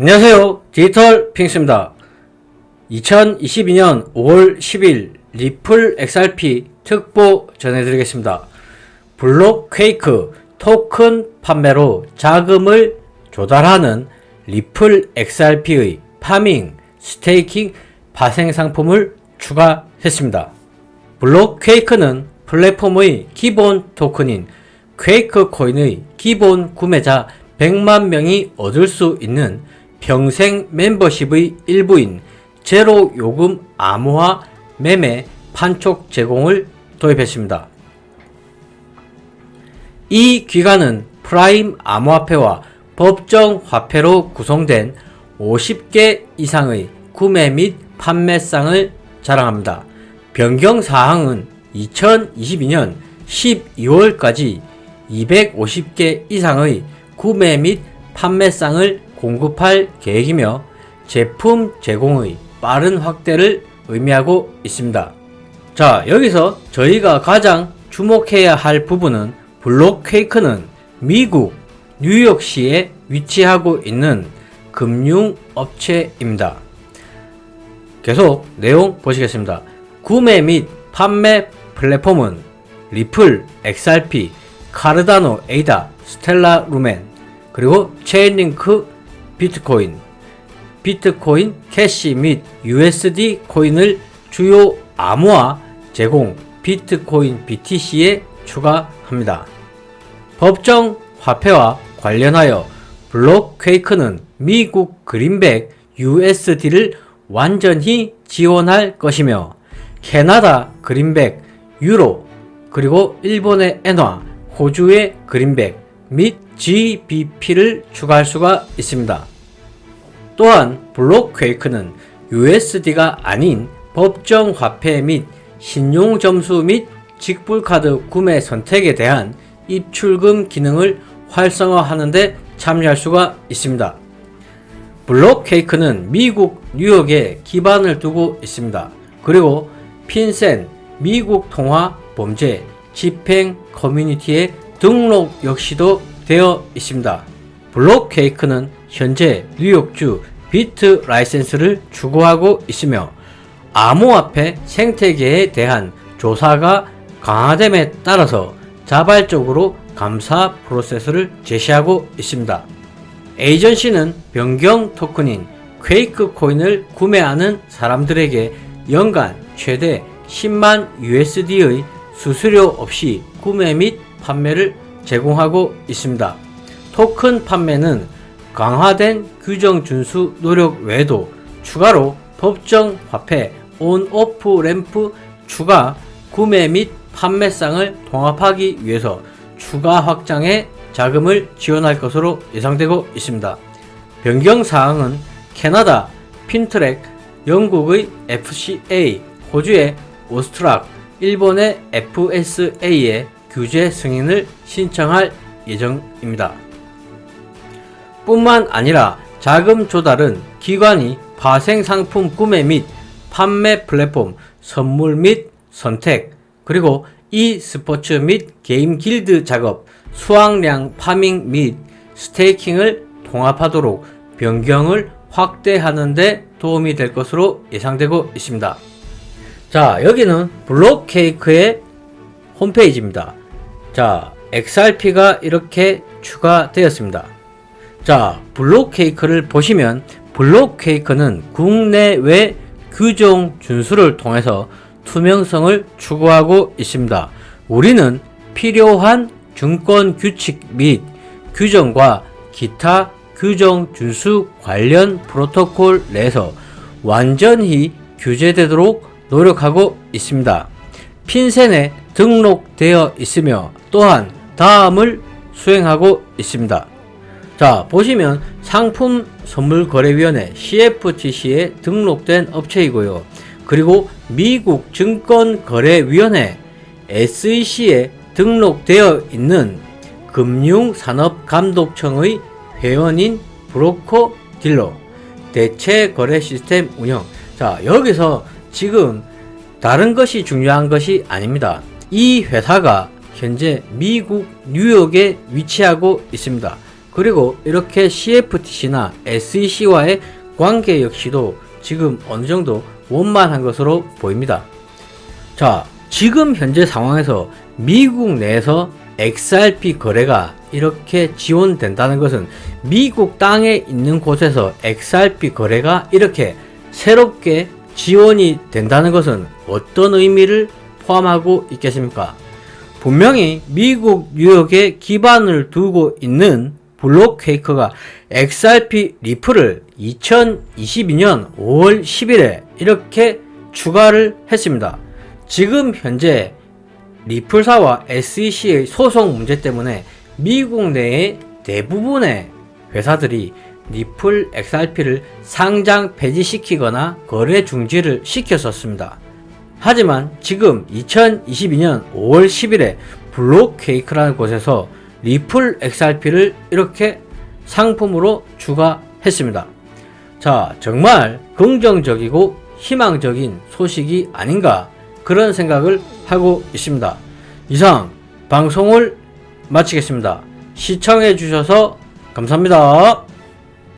안녕하세요. 디지털 핑스입니다. 2022년 5월 10일 리플 XRP 특보 전해드리겠습니다. 블록 퀘이크 토큰 판매로 자금을 조달하는 리플 XRP의 파밍, 스테이킹, 파생 상품을 추가했습니다. 블록 퀘이크는 플랫폼의 기본 토큰인 퀘이크 코인의 기본 구매자 100만 명이 얻을 수 있는 평생 멤버십의 일부인 제로 요금 암호화 매매 판촉 제공을 도입했습니다. 이 기간은 프라임 암호화폐와 법정 화폐로 구성된 50개 이상의 구매 및 판매상을 자랑합니다. 변경 사항은 2022년 12월까지 250개 이상의 구매 및 판매상을 공급할 계획이며 제품 제공의 빠른 확대를 의미하고 있습니다. 자, 여기서 저희가 가장 주목해야 할 부분은 블록 퀘이크는 미국 뉴욕시에 위치하고 있는 금융업체입니다. 계속 내용 보시겠습니다. 구매 및 판매 플랫폼은 리플, XRP, 카르다노, 에이다, 스텔라 루멘, 그리고 체인링크 비트코인, 비트코인 캐시 및 USD 코인을 주요 암호화 제공 비트코인 BTC에 추가합니다. 법정 화폐와 관련하여 블록퀘이크는 미국 그린백 USD를 완전히 지원할 것이며 캐나다 그린백 유로 그리고 일본의 엔화, 호주의 그린백 및 GBP를 추가할 수가 있습니다. 또한 블록퀘이크는 USD가 아닌 법정 화폐 및 신용 점수 및 직불카드 구매 선택에 대한 입출금 기능을 활성화하는 데 참여할 수가 있습니다. 블록케이크는 미국 뉴욕에 기반을 두고 있습니다. 그리고 핀센 미국 통화 범죄 집행 커뮤니티에 등록 역시도 되어 있습니다. 블록케이크는 현재 뉴욕주 비트 라이센스를 추구하고 있으며 암호화폐 생태계에 대한 조사가 강화됨에 따라서 자발적으로 감사 프로세스를 제시하고 있습니다. 에이전시는 변경 토큰인 퀘이크 코인을 구매하는 사람들에게 연간 최대 10만 USD의 수수료 없이 구매 및 판매를 제공하고 있습니다. 토큰 판매는 강화된 규정 준수 노력 외에도 추가로 법정 화폐 온 오프 램프 추가 구매 및 판매상을 통합하기 위해서 추가 확장에 자금을 지원할 것으로 예상되고 있습니다. 변경 사항은 캐나다 핀트랙, 영국의 FCA, 호주의 오스트락, 일본의 FSA의 규제 승인을 신청할 예정입니다. 뿐만 아니라 자금 조달은 기관이 파생 상품 구매 및 판매 플랫폼 선물 및 선택 그리고 e 스포츠 및 게임 길드 작업 수확량 파밍 및 스테이킹을 통합하도록 변경을 확대하는 데 도움이 될 것으로 예상되고 있습니다. 자, 여기는 블록 케이크의 홈페이지입니다. 자, XRP가 이렇게 추가되었습니다. 자, 블록 케이크를 보시면 블록 케이크는 국내외 규정 준수를 통해서 투명성을 추구하고 있습니다. 우리는 필요한 증권 규칙 및 규정과 기타 규정 준수 관련 프로토콜 내에서 완전히 규제되도록 노력하고 있습니다. 핀센에 등록되어 있으며 또한 다음을 수행하고 있습니다. 자, 보시면 상품 선물 거래위원회 CFTC에 등록된 업체이고요. 그리고 미국 증권거래위원회 SEC에 등록되어 있는 금융산업감독청의 회원인 브로커 딜러 대체 거래 시스템 운영. 자, 여기서 지금 다른 것이 중요한 것이 아닙니다. 이 회사가 현재 미국 뉴욕에 위치하고 있습니다. 그리고 이렇게 CFTC나 SEC와의 관계 역시도 지금 어느 정도 원만한 것으로 보입니다. 자, 지금 현재 상황에서 미국 내에서 XRP 거래가 이렇게 지원된다는 것은 미국 땅에 있는 곳에서 XRP 거래가 이렇게 새롭게 지원이 된다는 것은 어떤 의미를 포함하고 있겠습니까? 분명히 미국 뉴욕에 기반을 두고 있는 블록케이커가 XRP 리플을 2022년 5월 10일에 이렇게 추가를 했습니다. 지금 현재 리플사와 SEC의 소송 문제 때문에 미국 내의 대부분의 회사들이 리플 XRP를 상장 폐지시키거나 거래 중지를 시켰었습니다. 하지만 지금 2022년 5월 10일에 블록케이크라는 곳에서 리플 XRP를 이렇게 상품으로 추가했습니다. 자, 정말 긍정적이고 희망적인 소식이 아닌가 그런 생각을 하고 있습니다. 이상 방송을 마치겠습니다. 시청해 주셔서 감사합니다.